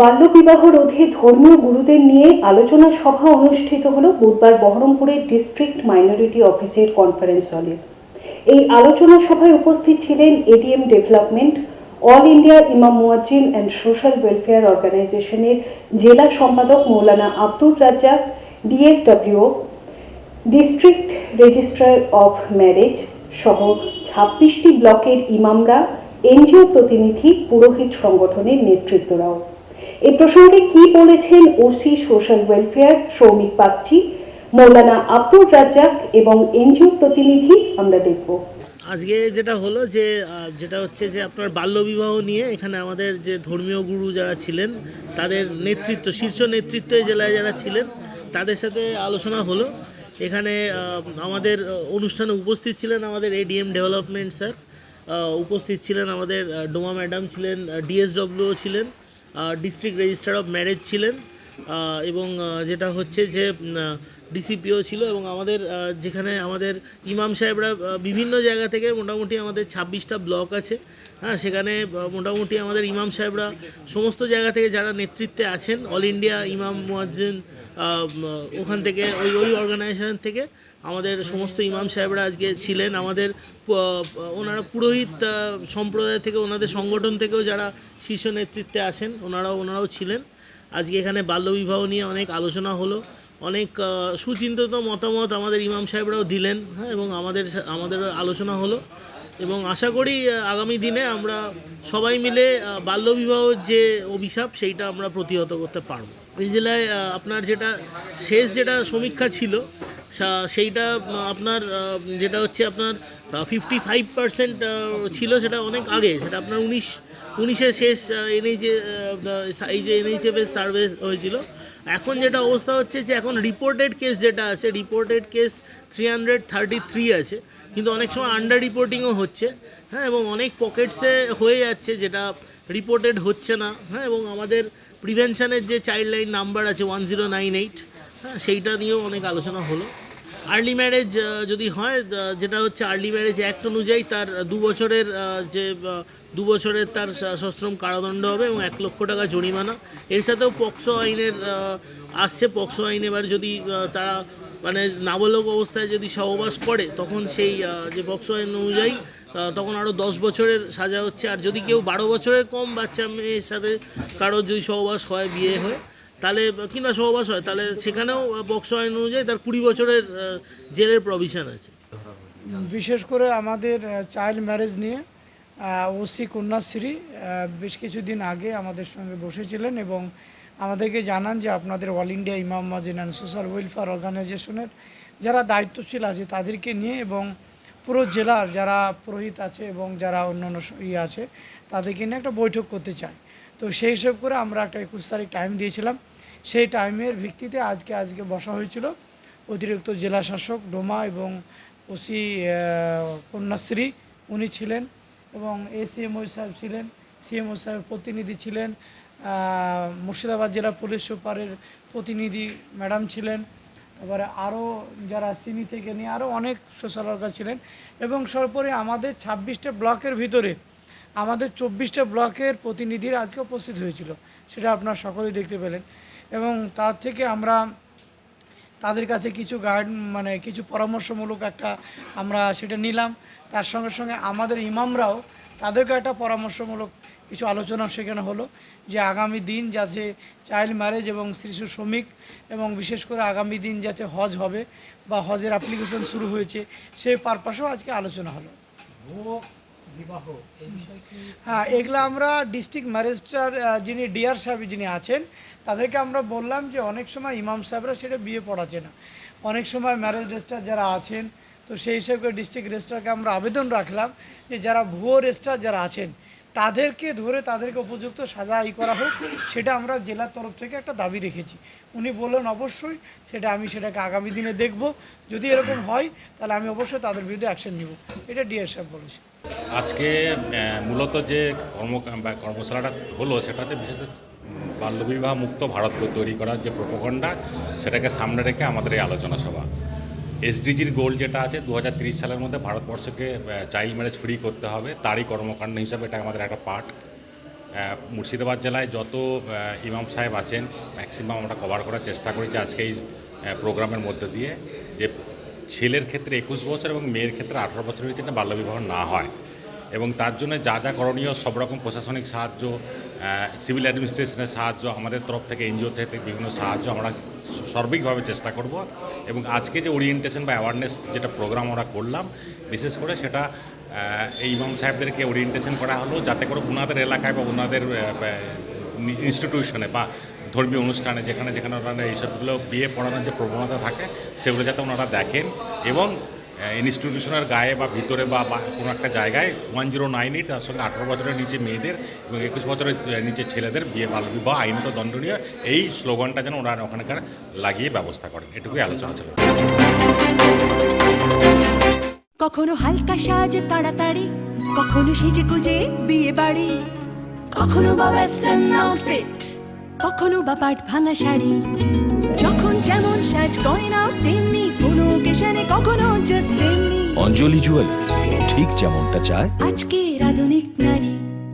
বাল্যবিবাহ রোধে ধর্মীয় গুরুদের নিয়ে আলোচনা সভা অনুষ্ঠিত হলো বুধবার বহরমপুরের ডিস্ট্রিক্ট মাইনরিটি অফিসের কনফারেন্স হলে। এই আলোচনা সভায় উপস্থিত ছিলেন এডিএম ডেভেলপমেন্ট, অল ইন্ডিয়া ইমাম মুয়াজ্জিন অ্যান্ড সোশ্যাল ওয়েলফেয়ার অর্গানাইজেশনের জেলা সম্পাদক Maulana Abdur Razzaq, DSW, district registrar of marriage সহ ছাব্বিশটি ব্লকের ইমামরা, এনজিও প্রতিনিধি, পুরোহিত সংগঠনের নেতৃত্বরাও। এ প্রসঙ্গে কি বলেছেন OC social welfare Soumik Bagchi, Maulana Abdur Razzaq এবং এনজিও প্রতিনিধি আমরা দেখব। আজকে যেটা হলো যে যেটা হচ্ছে যে আপনার বাল্যবিবাহ নিয়ে এখানে আমাদের যে ধর্মীয় গুরু যারা ছিলেন, তাদের নেতৃত্ব, শীর্ষ নেতৃত্ব জেলায় যারা ছিলেন, তাদের সাথে আলোচনা হলো। এখানে আমাদের অনুষ্ঠানে উপস্থিত ছিলেন আমাদের এডিএম ডেভেলপমেন্ট স্যার উপস্থিত ছিলেন আমাদের ডোমা ম্যাডাম ছিলেন ডিএসডব্লিউ ছিলেন ডিস্ট্রিক্ট রেজিস্ট্রার অফ ম্যারেজ ছিলেন। এবং যেটা হচ্ছে যে ডিসিপিও ছিল এবং আমাদের যেখানে আমাদের ইমাম সাহেবরা বিভিন্ন জায়গা থেকে মোটামুটি আমাদের ছাব্বিশটা ব্লক আছে। হ্যাঁ সেখানে মোটামুটি আমাদের ইমাম সাহেবরা সমস্ত জায়গা থেকে যারা নেতৃত্বে আছেন অল ইন্ডিয়া ইমাম মুয়াজ্জিন ওখান থেকে, ওই ওই অর্গানাইজেশন থেকে আমাদের সমস্ত ইমাম সাহেবরা আজকে ছিলেন। আমাদের ওনারা পুরোহিত সম্প্রদায় থেকে, ওনাদের সংগঠন থেকেও যারা শীর্ষ নেতৃত্বে আছেন, ওনারাও ওনারাও ছিলেন। আজকে এখানে বাল্যবিবাহ নিয়ে অনেক আলোচনা হলো। অনেক সুচিন্তিত মতামত আমাদের ইমাম সাহেবরাও দিলেন হ্যাঁ এবং আমাদের আমাদের আলোচনা হলো। এবং আশা করি আগামী দিনে আমরা সবাই মিলে বাল্যবিবাহর যে অভিশাপ, সেইটা আমরা প্রতিহত করতে পারব। এই জেলায় আপনার যেটা শেষ যেটা সমীক্ষা ছিল সেইটা, আপনার যেটা হচ্ছে আপনার ফিফটি ফাইভ পার্সেন্ট ছিল সেটা অনেক আগে। সেটা আপনার উনিশ, উনিশের শেষ এনএইচে এই যে এনএইচএফ এর সার্ভে হয়েছিল। এখন যেটা অবস্থা হচ্ছে যে, এখন রিপোর্টেড কেস যেটা আছে reported case three hundred thirty three আছে। কিন্তু অনেক সময় আন্ডার রিপোর্টিংও হচ্ছে হ্যাঁ এবং অনেক পকেটসে হয়ে যাচ্ছে যেটা রিপোর্টেড হচ্ছে না হ্যাঁ এবং আমাদের প্রিভেনশনের যে চাইল্ড লাইন নাম্বার আছে ওয়ান জিরো নাইন এইট হ্যাঁ সেইটা নিয়েও অনেক আলোচনা হলো। আর্লি ম্যারেজ যদি হয় যেটা হচ্ছে আর্লি ম্যারেজ অ্যাক্ট অনুযায়ী তার দু বছরের যে দু বছরের তার সশ্রম কারাদণ্ড হবে এবং এক লক্ষ টাকা জরিমানা। এর সাথেও পক্সো আইনের আসছে। পক্সো আইন এবার যদি তারা মানে নাবালক অবস্থায় যদি সহবাস করে, তখন সেই যে পক্সো আইন অনুযায়ী তখন আরও দশ বছরের সাজা হচ্ছে। আর যদি কেউ বারো বছরের কম বাচ্চা মেয়ের সাথে কারোর যদি সহবাস হয়, বিয়ে হয় তাহলে কিংবা সহবাস হয়, তাহলে সেখানেও বক্স আইন অনুযায়ী তার কুড়ি বছরের জেলের প্রভিশন আছে। বিশেষ করে আমাদের চাইল্ড ম্যারেজ নিয়ে ওসি কন্যাশ্রী বেশ কিছুদিন আগে আমাদের সঙ্গে বসেছিলেন এবং আমাদেরকে জানান যে আপনাদের অল ইন্ডিয়া ইমাম মাজিন অ্যান্ড সোশ্যাল ওয়েলফেয়ার অর্গানাইজেশনের যারা দায়িত্বশীল আছে তাদেরকে নিয়ে এবং পুরো জেলার যারা পুরোহিত আছে এবং যারা অন্যান্য স- ইয়ে আছে, তাদেরকে নিয়ে একটা বৈঠক করতে চাই তো সেই হিসেব করে আমরা একটা একুশ তারিখ টাইম দিয়েছিলাম। সেই টাইমের ভিত্তিতে আজকে আজকে বসা হয়েছিল অতিরিক্ত জেলা শাসক ডোমা এবং ওসি কন্যাশ্রী। উনি ছিলেন এবং এ এসিএমও সাহেব ছিলেন সিএমও সাহেব প্রতিনিধি ছিলেন মুর্শিদাবাদ জেলা পুলিশ সুপারের প্রতিনিধি ম্যাডাম ছিলেন, তারপরে আরও যারা সিনি থেকে নিয়ে আরও অনেক সোশ্যাল ওয়ার্কার ছিলেন এবং সর্বোপরি আমাদের ছাব্বিশটা ব্লকের ভিতরে আমাদের চব্বিশটা ব্লকের প্রতিনিধিরা আজকে উপস্থিত হয়েছিল, সেটা আপনারা সকলেই দেখতে পেলেন। এবং তার থেকে আমরা তাদের কাছে কিছু গাইড মানে কিছু পরামর্শমূলক একটা আমরা সেটা নিলাম। তার সঙ্গে সঙ্গে আমাদের ইমামরাও তাদেরকে একটা পরামর্শমূলক কিছু আলোচনা সেখানে হলো যে আগামী দিন যাতে চাইল্ড ম্যারেজ এবং শিশু শ্রমিক এবং বিশেষ করে আগামী দিন যাতে হজ হবে বা হজের অ্যাপ্লিকেশন শুরু হয়েছে, সেই পারপাসেও আজকে আলোচনা হলো। হ্যাঁ এগুলো আমরা ডিস্ট্রিক্ট ম্যারেজটার যিনি ডিআর সাহেব যিনি আছেন, তাদেরকে আমরা বললাম যে অনেক সময় ইমাম সাহেবরা সেটা বিয়ে পড়াচ্ছে না। অনেক সময় ম্যারেজ রেজিস্টার যারা আছেন, তো সেই হিসেবে ডিস্ট্রিক্ট রেজিস্ট্রারকে আমরা আবেদন রাখলাম যে যারা ভুয়ো রেজিস্ট্রার যারা আছেন, তাদেরকে ধরে তাদেরকে উপযুক্ত সাজা ই করা হোক, সেটা আমরা জেলার তরফ থেকে একটা দাবি রেখেছি। উনি বললেন অবশ্যই, সেটা আমি সেটাকে আগামী দিনে দেখব। যদি এরকম হয়, তাহলে আমি অবশ্যই তাদের বিরুদ্ধে অ্যাকশন নিব। এটা ডিআর সাহেব বলেছে। আজকে মূলত যে কর্ম কর্মশালাটা হলো সেটা হচ্ছে বিশেষ বাল্যবিবাহ মুক্ত ভারত তৈরি করার যে প্রোপগণ্ডা সেটাকে সামনে রেখে আমাদের এই আলোচনা সভা। এসডিজির গোল যেটা আছে দু সালের মধ্যে ভারতবর্ষকে চাইল্ড ম্যারেজ ফ্রি করতে হবে। তারই কর্মকাণ্ড হিসাবে এটা আমাদের একটা পার্ট মুর্শিদাবাদ জেলায় যত ইমাম সাহেব আছেন ম্যাক্সিমাম আমরা কভার করার চেষ্টা করেছি আজকে এই প্রোগ্রামের মধ্যে দিয়ে যে ছেলের ক্ষেত্রে একুশ বছর এবং মেয়ের ক্ষেত্রে আঠারো বছরের ভিতরে বাল্যবিবাহ না হয়। এবং তার জন্য যা যা করণীয়, সব রকম প্রশাসনিক সাহায্য সিভিল অ্যাডমিনিস্ট্রেশনের সাহায্য, আমাদের তরফ থেকে এনজিও থেকে বিভিন্ন সাহায্য আমরা সার্বিকভাবে চেষ্টা করব এবং আজকে যে ওরিয়েন্টেশন বা অ্যাওয়ারনেস যেটা প্রোগ্রাম আমরা করলাম, বিশেষ করে সেটা এই ইমাম সাহেবদেরকে ওরিয়েন্টেশন করা হলো যাতে করে ওনাদের এলাকায় বা ওনাদের ইনস্টিটিউশনে বা ধর্মীয় অনুষ্ঠানে যেখানে যেখানে ওনারা এইসবগুলো বিয়ে পড়ানোর যে প্রবণতা থাকে, সেগুলো যাতে ওনারা দেখেন এবং ইনস্টিটিউশনের গায়ে বা ভিতরে বা কোনো একটা জায়গায় ওয়ান জিরো নাইন এইট তার সঙ্গে আঠারো বছরের নিচে মেয়েদের এবং একুশ বছরের নিচে ছেলেদের বিয়ে বাল্যবিবাহ আইনত দণ্ডনীয়, এই স্লোগানটা যেন ওনারা ওখানকার লাগিয়ে ব্যবস্থা করেন। এটুকুই আলোচনা ছিল। কখনো হালকা সাজ তাড়াতাড়ি, কখনো সেজে গুজে বিয়ে বাড়ি, কখনো বা ওয়েস্টার্ন আউটফিট কখনো বা পাট ভাঙা শাড়ি, যখন যেমন সাজ গয়না, তেমনি ওকেশনে কখনো জাস্ট অঞ্জলি জুয়েলার্স ঠিক যেমনটা চায়। আজকে